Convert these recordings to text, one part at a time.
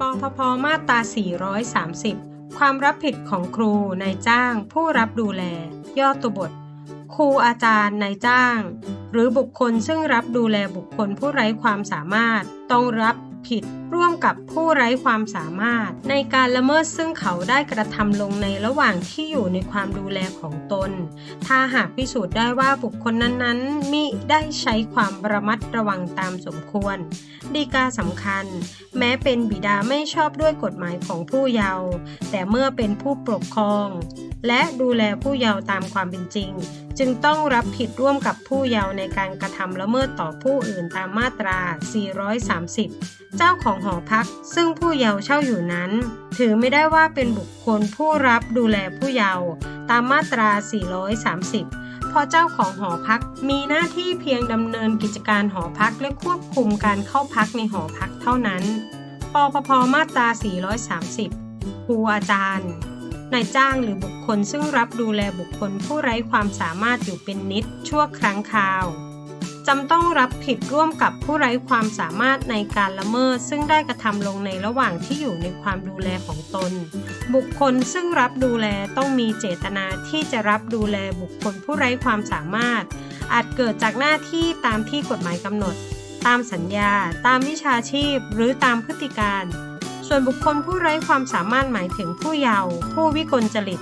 ปพพมาตรา 430 ความรับผิดของครู นายจ้าง ผู้รับดูแล ย่อตัวบท ครูอาจารย์ นายจ้าง หรือบุคคลซึ่งรับดูแลบุคคลผู้ไร้ความสามารถ ต้องรับ ผิด ร่วมกับผู้ไร้ความสามารถ ในการละเมิดซึ่งเขาได้กระทำลงในระหว่างที่อยู่ในความดูแลของตน ถ้าหากพิสูจน์ได้ว่าบุคคลนั้นๆมิได้ใช้ความระมัดระวังตามสมควร ดีกาสำคัญ แม้เป็นบิดาไม่ชอบด้วยกฎหมายของผู้เยาว์แต่เมื่อเป็นผู้ปกครอง และดูแลผู้เยาว์ตามความเป็นจริง จึงต้องรับผิดร่วมกับผู้เยาว์ในการกระทำละเมิดต่อผู้อื่นตามมาตรา 430 เจ้าของหอพัก ซึ่งผู้เยาว์เช่าอยู่นั้น ถือไม่ได้ว่าเป็นบุคคลผู้รับดูแลผู้เยาว์ตามมาตรา 430เพราะเจ้าของหอพักมีหน้าที่เพียงดำเนินกิจการหอพักและควบคุมการเข้าพักในหอพักเท่านั้นปปพมาตรา 430 ครูอาจารย์ นายจ้างหรือบุค ลซึ่งรับดูแลบุคคลผู้ไร้ความสามารถอยู่เป็นนิดชั่วครั้งคราวจำต้องรับผิดร่วมกับผู้ไร้ความสามารถในการละเมิด ซึ่งได้กระทำลงในระหว่างที่อยู่ในความดูแลของตน บุคคลซึ่งรับดูแลต้องมีเจตนาที่จะรับดูแลบุคคลผู้ไร้ความสามารถ อาจเกิดจากหน้าที่ตามที่กฎหมายกำหนด ตามสัญญา ตามวิชาชีพ หรือตามพฤติการ ส่วนบุคคลผู้ไร้ความสามารถหมายถึงผู้เยาว์ผู้วิกลจริต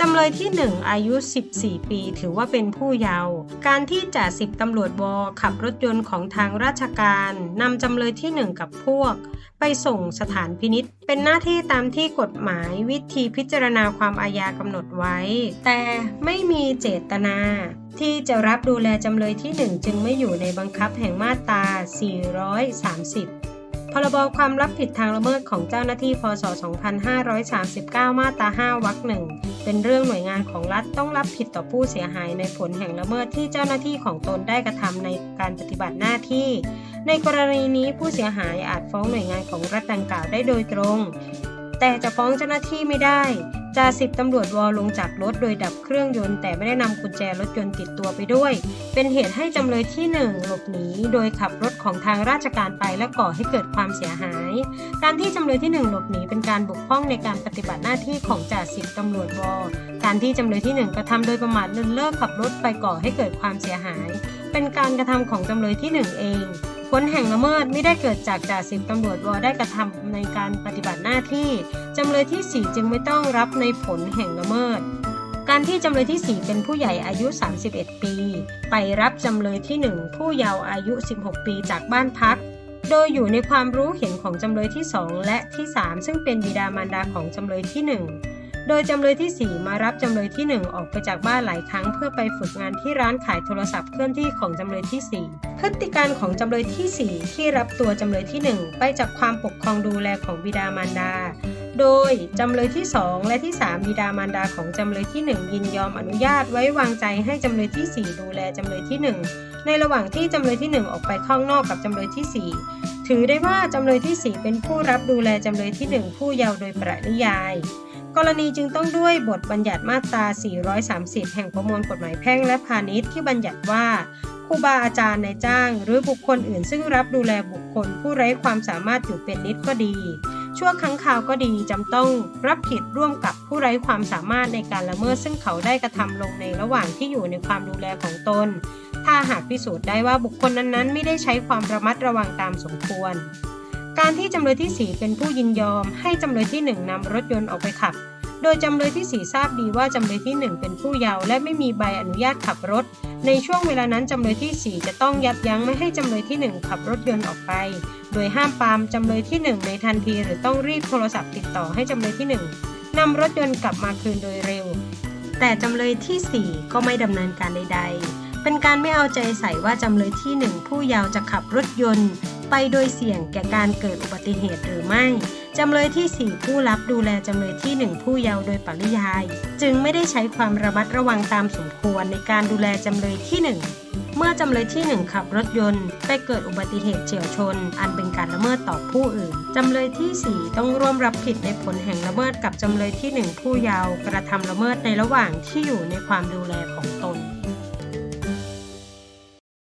จำเลยที่ 1 อายุ 14 ปี ถือว่าเป็นผู้เยาว์การที่จ่าสิบตำรวจวอขับรถยนต์ของทางราชการนำจำเลยที่ 1 กับพวก ไปส่งสถานพินิษเป็นหน้าที่ตามที่กฎหมายวิธีพิจารณาความอาญากำหนดไว้ แต่ไม่มีเจตนา ที่จะรับดูแลจำเลยที่ 1 จึงไม่อยู่ในบังคับแห่งมาตรา 430พรบความรับผิดทางละเมิดของเจ้าหน้าที่ พศ 2539 มาตรา 5 วรรคหนึ่ง เป็นเรื่องหน่วยงานของรัฐต้องรับผิดต่อผู้เสียหายในผลแห่งละเมิดที่เจ้าหน้าที่ของตนได้กระทำในการปฏิบัติหน้าที่ ในกรณีนี้ผู้เสียหายอาจฟ้องหน่วยงานของรัฐดังกล่าวได้โดยตรง แต่จะฟ้องเจ้าหน้าที่ไม่ได้ จ่าสิบตำรวจวอลงจากรถโดยดับเครื่องยนต์แต่ไม่ได้นำกุญแจรถยนต์ติดตัวไปด้วย เป็นเหตุให้จำเลยที่ 1 หลบหนีโดยขับรถของทางราชการไปและก่อให้เกิดความเสียหาย การที่จำเลยที่ 1 หลบหนีเป็นการบกพร่องในการปฏิบัติหน้าที่ของจ่าสิบตำรวจวอการที่จำเลยที่ 1 กระทำโดยประมาทเลินเล่อขับรถไปก่อให้เกิดความเสียหาย เป็นการกระทำของจำเลยที่ 1 เอง ผลแห่งละเมิดไม่ได้เกิดจากจ่าสิบตำรวจวอได้กระทำในการปฏิบัติหน้าที่ จำเลยที่ 4 จึงไม่ต้องรับในผลแห่งละเมิด การที่จำเลยที่ 4 เป็นผู้ใหญ่อายุ 31 ปี ไปรับจำเลยที่ 1 ผู้เยาว์อายุ 16 ปีจากบ้านพัก โดยอยู่ในความรู้เห็นของจำเลยที่ 2 และที่ 3 ซึ่งเป็นบิดามารดาของจำเลยที่ 1 โดยจำเลยที่ 4 มารับจำเลยที่ 1 ออกไปจากบ้านหลายครั้ง เพื่อไปฝึกงานที่ร้านขายโทรศัพท์เคลื่อนที่ของจำเลยที่ 4 พฤติการของจำเลยที่ 4 ที่รับตัวจำเลยที่ 1 ไปจากความปกครองดูแลของบิดามารดา โดยจำเลยที่ 2 และที่ 3 บิดามารดาของจำเลยที่ 1 ยินยอมอนุญาตไว้วางใจให้จำเลยที่ 4 ดูแลจำเลยที่ 1 ในระหว่างที่จำเลยที่ 1 ออกไปข้างนอกกับจำเลยที่ 4 ถือได้ว่าจำเลยที่ 4 เป็นผู้รับดูแลจำเลยที่ 1 ผู้เยาว์โดยประนิยาย กรณีจึงต้องด้วยบทบัญญัติมาตรา 430 แห่งประมวลกฎหมายแพ่งและพาณิชย์ที่บัญญัติว่าครูบาอาจารย์นายจ้าง หรือบุคคลอื่น ซึ่งรับดูแลบุคคล ผู้ไร้ความสามารถอยู่เป็นนิดก็ดี ชั่วครั้งคราวก็ดีจำต้องรับผิดร่วมกับผู้ไร้ความสามารถในการละเมิดซึ่งเขาได้กระทำลงในระหว่างที่อยู่ในความดูแลของตน ถ้าหากพิสูจน์ได้ว่าบุคคลนั้นๆ ไม่ได้ใช้ความระมัดระวังตามสมควร การที่จำเลยที่ 4 เป็นผู้ยินยอม ให้จำเลยที่ 1นำรถยนต์ออกไปขับ โดยจำเลยที่ 4 ทราบดีว่าจำเลยที่ 1 เป็นผู้เยาว์และไม่มีใบอนุญาตขับรถ ในช่วงเวลานั้นจำเลยที่ 4 จะต้องยับยั้งไม่ให้จำเลยที่ 1 ขับรถยนต์ออกไป โดยห้ามปามจำเลยที่ 1 ในทันที หรือต้องรีบโทรศัพท์ติดต่อให้จำเลยที่ 1นำรถยนต์กลับมาคืนโดยเร็ว แต่จำเลยที่ 4 ก็ไม่ดำเนินการใด ๆ เป็นการไม่เอาใจใส่ว่าจำเลยที่ 1 ผู้เยาว์จะขับรถยนต์ ไปโดยเสี่ยงแก่การเกิดอุบัติเหตุหรือไม่ จำเลยที่ 4 ผู้รับดูแลจำเลยที่ 1 ผู้เยาว์โดยปริยาย จึงไม่ได้ใช้ความระมัดระวังตามสมควรในการดูแลจำเลยที่ 1เมื่อจำเลยที่ 1 ขับรถยนต์ ไปเกิดอุบัติเหตุเฉียวชน อันเป็นการละเมิดต่อผู้อื่น จำเลยที่ 4 ต้องร่วมรับผิดในผลแห่งละเมิดกับจำเลยที่ 1 ผู้เยาว์กระทำละเมิดในระหว่างที่อยู่ในความดูแลของตน